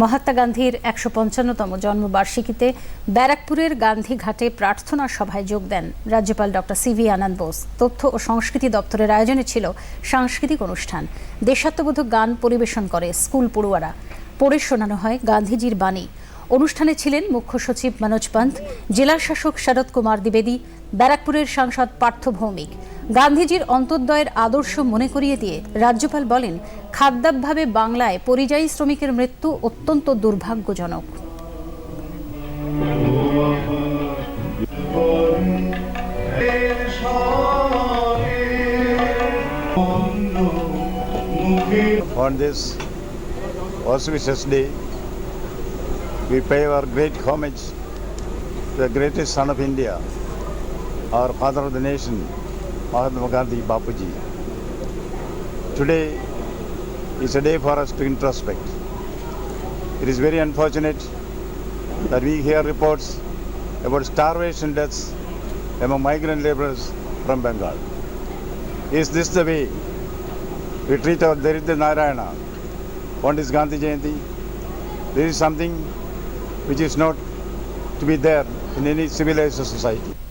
মহাত্মা গান্ধীর একশো পঞ্চান্নতম জন্মবার্ষিকীতে ব্যারাকপুরের গান্ধী ঘাটে প্রার্থনা সভায় যোগ দেন রাজ্যপাল ডক্টর সিভি আনন্দ বোস। তথ্য ও সংস্কৃতি দপ্তরের আয়োজনে ছিল সাংস্কৃতিক অনুষ্ঠান। দেশাত্মবোধক গান পরিবেশন করে স্কুল পড়ুয়ারা। পড়ে শোনানো হয় গান্ধীজির বাণী। অনুষ্ঠানে ছিলেন মুখ্য সচিব মনোজ পন্থ জেলা শাসক শরৎ কুমার দ্বিবেদী, ব্যারাকপুরের সাংসদ পার্থ ভৌমিক গান্ধীজির অন্তর্দয়ের আদর্শ মনে করিয়ে দিয়ে রাজ্যপাল বলেন খাদ্যাভাবে বাংলায় পরিযায়ী শ্রমিকের মৃত্যু অত্যন্ত দুর্ভাগ্যজনক On this auspicious day, we pay our great homage to the greatest son of India, our father of the nation, Mahatma Gandhi Bapuji. Today is a day for us to introspect. It is very unfortunate that we hear reports about starvation deaths among migrant laborers from Bengal. Is this the way we treat our Daridra Narayana on this Gandhi Jayanti? This is something which is not to be there in any civilized society.